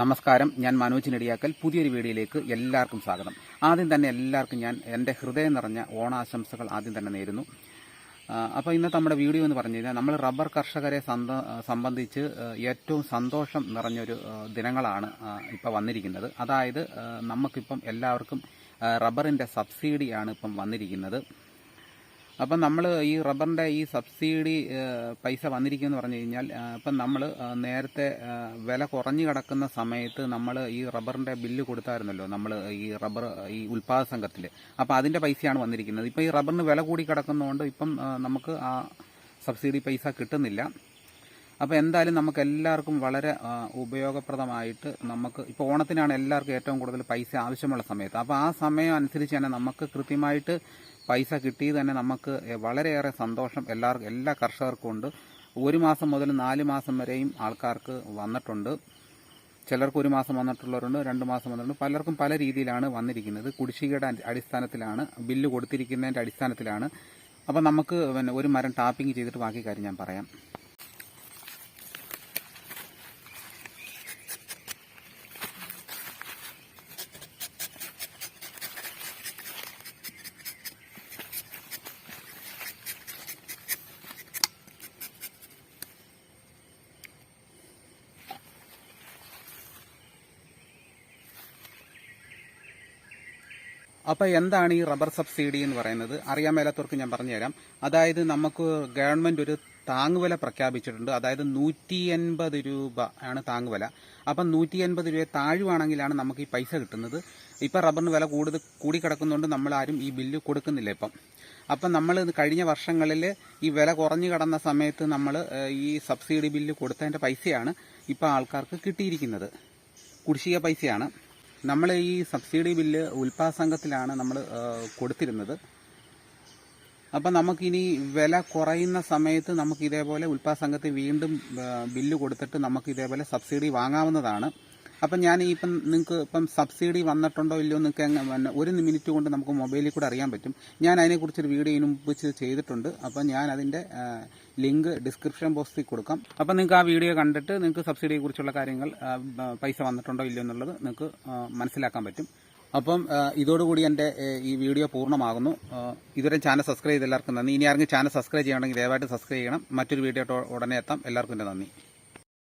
നമസ്കാരം. ഞാൻ മനോജ് നെടിയാക്കൽ. പുതിയൊരു വീഡിയോയിലേക്ക് എല്ലാവർക്കും സ്വാഗതം. ആദ്യം തന്നെ എല്ലാവർക്കും ഞാൻ എന്റെ ഹൃദയം നിറഞ്ഞ ഓണാശംസകൾ ആദ്യം തന്നെ നേരുന്നു. അപ്പോൾ ഇന്നത്തെ നമ്മുടെ വീഡിയോ എന്ന് പറഞ്ഞു കഴിഞ്ഞാൽ നമ്മൾ റബ്ബർ കർഷകരെ സംബന്ധിച്ച് ഏറ്റവും സന്തോഷം നിറഞ്ഞൊരു ദിനങ്ങളാണ് ഇപ്പോൾ വന്നിരിക്കുന്നത്. അതായത് നമുക്കിപ്പം എല്ലാവർക്കും റബ്ബറിന്റെ സബ്സിഡിയാണ് ഇപ്പം വന്നിരിക്കുന്നത്. അപ്പം നമ്മൾ ഈ റബ്ബറിന്റെ ഈ സബ്സിഡി പൈസ വന്നിരിക്കുമെന്ന് പറഞ്ഞു കഴിഞ്ഞാൽ അപ്പം നമ്മൾ നേരത്തെ വില കുറഞ്ഞു കിടക്കുന്ന സമയത്ത് നമ്മൾ ഈ റബ്ബറിന്റെ ബില്ല് കൊടുത്തായിരുന്നല്ലോ നമ്മൾ ഈ റബ്ബർ ഈ ഉൽപ്പാദക സംഘത്തിൽ അപ്പം അതിന്റെ പൈസയാണ് വന്നിരിക്കുന്നത്. ഇപ്പം ഈ റബ്ബറിന് വില കൂടി കിടക്കുന്നതുകൊണ്ട് ഇപ്പം നമുക്ക് ആ സബ്സിഡി പൈസ കിട്ടുന്നില്ല. അപ്പോൾ എന്തായാലും നമുക്ക് എല്ലാവർക്കും വളരെ ഉപയോഗപ്രദമായിട്ട് നമുക്ക് ഇപ്പോൾ ഓണത്തിനാണ് എല്ലാവർക്കും ഏറ്റവും കൂടുതൽ പൈസ ആവശ്യമുള്ള സമയത്ത്. അപ്പോൾ ആ സമയം അനുസരിച്ച് തന്നെ നമുക്ക് കൃത്യമായിട്ട് പൈസ കിട്ടിയത് തന്നെ നമുക്ക് വളരെയേറെ സന്തോഷം എല്ലാവർക്കും എല്ലാ കർഷകർക്കും ഉണ്ട്. ഒരു മാസം മുതൽ നാല് മാസം വരെയും ആൾക്കാർക്ക് വന്നിട്ടുണ്ട്. ചിലർക്ക് ഒരു മാസം വന്നിട്ടുള്ളവരുണ്ട് രണ്ട് മാസം വന്നിട്ടുണ്ട്. പലർക്കും പല രീതിയിലാണ് വന്നിരിക്കുന്നത്. കുടിശ്ശികയുടെ അടിസ്ഥാനത്തിലാണ് ബില്ല് കൊടുത്തിരിക്കുന്നതിന്റെ അടിസ്ഥാനത്തിലാണ്. അപ്പോൾ നമുക്ക് പിന്നെ ഒരു മരം ടാപ്പിംഗ് ചെയ്തിട്ട് ബാക്കി കാര്യം ഞാൻ പറയാം. അപ്പോൾ എന്താണ് ഈ റബ്ബർ സബ്സിഡി എന്ന് പറയുന്നത്? അറിയാൻ മേലാത്തവർക്ക് ഞാൻ പറഞ്ഞുതരാം. അതായത് നമുക്ക് ഗവൺമെന്റ് ഒരു താങ്ങുവില പ്രഖ്യാപിച്ചിട്ടുണ്ട്. അതായത് നൂറ്റി എൺപത് രൂപ ആണ് താങ്ങുവില. അപ്പം നൂറ്റി എൺപത് രൂപയെ താഴുവാണെങ്കിലാണ് നമുക്ക് ഈ പൈസ കിട്ടുന്നത്. ഇപ്പം റബ്ബറിന് വില കൂടുതൽ നമ്മൾ ആരും ഈ ബില്ല് കൊടുക്കുന്നില്ല ഇപ്പം. അപ്പം നമ്മൾ കഴിഞ്ഞ വർഷങ്ങളിൽ ഈ വില കുറഞ്ഞു കിടന്ന സമയത്ത് നമ്മൾ ഈ സബ്സിഡി ബില്ല് കൊടുത്തതിന്റെ പൈസയാണ് ഇപ്പം ആൾക്കാർക്ക് കിട്ടിയിരിക്കുന്നത്. കുടിശ്ശിക പൈസയാണ്. നമ്മൾ ഈ സബ്സിഡി ബില്ല് ഉൽപാദ സംഘത്തിലാണ് നമ്മൾ കൊടുത്തിരുന്നത്. അപ്പം നമുക്കിനി വില കുറയുന്ന സമയത്ത് നമുക്ക് ഇതേപോലെ ഉൽപാദ സംഘത്തിൽ വീണ്ടും ബില്ല് കൊടുത്തിട്ട് നമുക്ക് ഇതേപോലെ സബ്സിഡി വാങ്ങാവുന്നതാണ്. അപ്പം ഞാൻ ഇപ്പം നിങ്ങൾക്ക് ഇപ്പം സബ്സിഡി വന്നിട്ടുണ്ടോ ഇല്ലയോ നിങ്ങൾക്ക് എങ്ങനെ ഒരു മിനിറ്റ് കൊണ്ട് നമുക്ക് മൊബൈലിൽ കൂടെ അറിയാൻ പറ്റും. ഞാൻ അതിനെക്കുറിച്ചൊരു വീഡിയോ ഇതിനു മുമ്പ് ചെയ്തിട്ടുണ്ട്. അപ്പം ഞാൻ അതിന്റെ ലിങ്ക് ഡിസ്ക്രിപ്ഷൻ ബോക്സിൽ കൊടുക്കാം. അപ്പം നിങ്ങൾക്ക് ആ വീഡിയോ കണ്ടിട്ട് നിങ്ങൾക്ക് സബ്സിഡിയെക്കുറിച്ചുള്ള കാര്യങ്ങൾ പൈസ വന്നിട്ടുണ്ടോ ഇല്ലയോ എന്നുള്ളത് നിങ്ങൾക്ക് മനസ്സിലാക്കാൻ പറ്റും. അപ്പം ഇതോടുകൂടി എന്റെ ഈ വീഡിയോ പൂർണമാകുന്നു. ഇതുവരെ ചാനൽ സബ്സ്ക്രൈബ് ചെയ്ത് എല്ലാവർക്കും നന്ദി. ഇനി ആരെങ്കിലും ചാനൽ സബ്സ്ക്രൈബ് ചെയ്യണമെങ്കിൽ ദയവായിട്ട് സബ്സ്ക്രൈബ് ചെയ്യണം. മറ്റൊരു വീഡിയോ ഉടനെ എത്താം. എല്ലാവർക്കും നന്ദി.